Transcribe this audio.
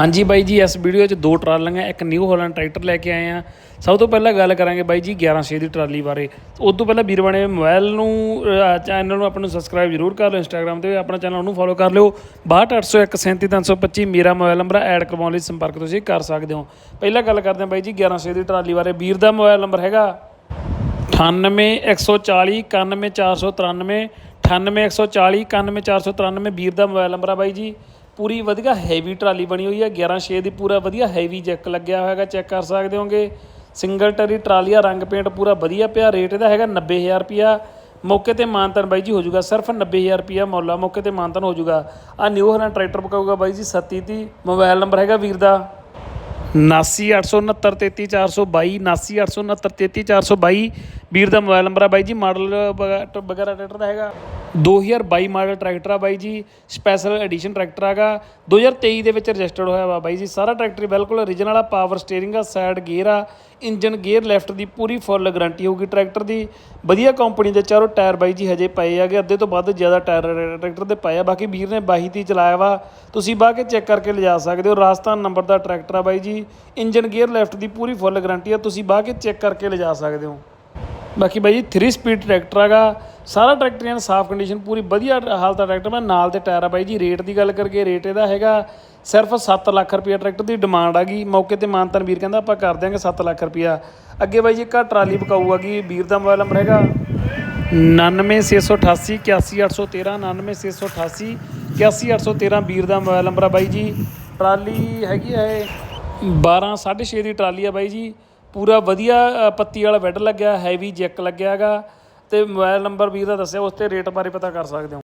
ਹਾਂਜੀ ਬਾਈ ਜੀ, ਇਸ ਵੀਡੀਓ 'ਚ ਦੋ ਟਰਾਲੀਆਂ, ਇੱਕ ਨਿਊ ਹਾਲੈਂਡ ਟਰੈਕਟਰ ਲੈ ਕੇ ਆਏ ਆ ਸਭ ਤੋਂ ਪਹਿਲਾਂ ਗੱਲ ਕਰਾਂਗੇ ਬਾਈ ਜੀ 1106 ਦੀ ਟਰਾਲੀ ਬਾਰੇ। ਉਸ ਤੋਂ ਪਹਿਲਾਂ ਵੀਰ ਬਣੇ, ਮੋਬਾਈਲ ਨੂੰ ਚੈਨਲ ਨੂੰ ਆਪਾਂ ਨੂੰ ਸਬਸਕ੍ਰਾਈਬ ਜ਼ਰੂਰ ਕਰ ਲਓ ਇੰਸਟਾਗ੍ਰam ਤੇ, ਆਪਣਾ ਚੈਨਲ ਉਹਨੂੰ ਫੋਲੋ ਕਰ ਲਿਓ। 6280137325 ਮੇਰਾ ਮੋਬਾਈਲ ਨੰਬਰ ਐਡ ਕਰਵਾਉਣ ਲਈ ਸੰਪਰਕ ਤੁਸੀਂ ਕਰ ਸਕਦੇ ਹੋ। ਪਹਿਲਾਂ ਗੱਲ ਕਰਦੇ ਹਾਂ ਬਾਈ ਜੀ 1106 ਦੀ ਟਰਾਲੀ ਬਾਰੇ। ਵੀਰ ਦਾ ਮੋਬਾਈਲ ਨੰਬਰ ਹੈਗਾ 98140 91493 98140 91493 ਵੀਰ ਦਾ ਮੋਬਾਈਲ ਨੰਬਰ ਆ ਬਾਈ ਜੀ। ਪੂਰੀ ਵਧੀਆ ਹੈਵੀ ਟਰਾਲੀ ਬਣੀ ਹੋਈ ਹੈ। 11.6 ਦੀ ਪੂਰਾ ਵਧੀਆ ਹੈਵੀ ਜੈਕ ਲੱਗਿਆ ਹੋਇਆ ਹੈਗਾ ਚੈੱਕ ਕਰ ਸਕਦੇ ਹੋਗੇ। ਸਿੰਗਲ ਟਰੀ ਟਰਾਲੀ ਆ, ਰੰਗ ਪੇਂਟ ਪੂਰਾ ਵਧੀਆ ਪਿਆ ਰੇਟ ਇਹਦਾ ਹੈਗਾ 90000 ਰੁਪਿਆ ਮੌਕੇ ਤੇ ਮਾਨਤਨ ਬਾਈ ਜੀ ਹੋ ਜਾਊਗਾ, ਸਿਰਫ 90000 ਰੁਪਿਆ ਮੁੱਲ ਆ, ਮੌਕੇ ਤੇ ਮਾਨਤਨ ਹੋ ਜਾਊਗਾ। ਆ ਨਿਊ ਹਰਨ ਟਰੈਕਟਰ ਪਕਾਊਗਾ ਬਾਈ ਜੀ 37 ਦੀ ਮੋਬਾਈਲ ਨੰਬਰ ਹੈਗਾ ਵੀਰ ਦਾ। 7986933422 7986933422 ਵੀਰ ਦਾ ਮੋਬਾਈਲ ਨੰਬਰ ਆ ਬਾਈ ਜੀ ਮਾਡਲ ਵਗੈਰਾ ਟਰੈਕਟਰ ਦਾ ਹੈਗਾ। 2022 ਮਾਡਲ ਟਰੈਕਟਰ ਆ ਬਾਈ ਜੀ ਸਪੈਸ਼ਲ ਐਡੀਸ਼ਨ ਟਰੈਕਟਰ ਹੈਗਾ। 2023 ਦੇ ਵਿੱਚ ਰਜਿਸਟਰਡ ਹੋਇਆ ਵਾ ਬਾਈ ਜੀ। ਸਾਰਾ ਟਰੈਕਟਰ ਬਿਲਕੁਲ ਓਰੀਜਨਲ ਆ ਪਾਵਰ ਸਟੀਅਰਿੰਗ ਆ ਸਾਈਡ ਗੇਅਰ ਆ ਇੰਜਨ ਗੇਅਰ ਲੈਫਟ ਦੀ ਪੂਰੀ ਫੁੱਲ ਗਾਰੰਟੀ ਹੋਊਗੀ ਟਰੈਕਟਰ ਦੀ। ਵਧੀਆ ਕੰਪਨੀ ਦੇ ਚਾਰੋਂ ਟਾਇਰ ਬਾਈ ਜੀ ਹਜੇ ਪਏ ਹੈਗੇ, ਅੱਧੇ ਤੋਂ ਵੱਧ ਜ਼ਿਆਦਾ ਟਾਇਰ ਟਰੈਕਟਰ ਦੇ ਪਏ ਆ। ਬਾਕੀ ਵੀਰ ਨੇ 22 ਦੀ ਚਲਾਇਆ ਵਾ, ਤੁਸੀਂ ਬਾਹ ਕੇ ਚੈੱਕ ਕਰਕੇ ਲਿਜਾ ਸਕਦੇ ਹੋ। ਰਾਜਸਥਾਨ ਨੰਬਰ ਦਾ ਟਰੈਕਟਰ ਆ ਬਾਈ ਜੀ। ਇੰਜਨ ਗੇਅਰ ਲੈਫਟ ਦੀ ਪੂਰੀ ਫੁੱਲ ਗਾਰੰਟੀ ਆ, ਤੁਸੀਂ ਬਾਹ ਕੇ ਚੈੱਕ ਕਰਕੇ ਲਿਜਾ ਸਕਦੇ ਹੋ। ਬਾਕੀ ਬਾਈ ਜੀ 3 ਸਪੀਡ ਟਰੈਕਟਰ ਹੈਗਾ। ਸਾਰਾ ਟਰੈਕਟਰ ਐਨ ਸਾਫ਼ ਕੰਡੀਸ਼ਨ ਪੂਰੀ ਵਧੀਆ ਹਾਲਤ ਦਾ ਟਰੈਕਟਰ। ਮੈਂ ਨਾਲ ਦੇ ਟਾਇਰ ਆ ਬਾਈ ਜੀ, ਰੇਟ ਦੀ ਗੱਲ ਕਰਕੇ ਰੇਟ ਇਹਦਾ ਹੈਗਾ ਸਿਰਫ 7 ਲੱਖ ਰੁਪਏ ਟਰੈਕਟਰ ਦੀ ਡਿਮਾਂਡ ਆ ਗਈ। ਮੌਕੇ ਤੇ ਮਾਨਤਨ ਵੀਰ ਕਹਿੰਦਾ, ਆਪਾਂ ਕਰ ਦਿਆਂਗੇ 7 ਲੱਖ ਰੁਪਿਆ ਅੱਗੇ ਬਾਈ ਜੀ, ਇੱਕ ਆਹ ਟਰਾਲੀ ਬਕਾਊ ਗਈ ਵੀਰ ਦਾ ਮੋਬਾਈਲ ਨੰਬਰ ਹੈਗਾ? 99688 81813 99688 81813 ਵੀਰ ਦਾ ਮੋਬਾਈਲ ਨੰਬਰ ਆ ਬਾਈ ਜੀ। ਟਰਾਲੀ ਹੈਗੀ ਹੈ 12 6.5 ਦੀ ਟਰਾਲੀ ਆ ਬਾਈ ਜੀ। ਪੂਰਾ ਵਧੀਆ ਪੱਤੀ ਵਾਲਾ ਬੈੱਡ ਲੱਗਿਆ ਹੈਵੀ ਜੈਕ ਲੱਗਿਆ ਹੈਗਾ। ਅਤੇ ਮੋਬਾਇਲ ਨੰਬਰ ਵੀਰ ਦਾ ਦੱਸਿਆ ਉਸ ਤੇ ਰੇਟ ਬਾਰੇ ਪਤਾ ਕਰ ਸਕਦੇ ਹੋ।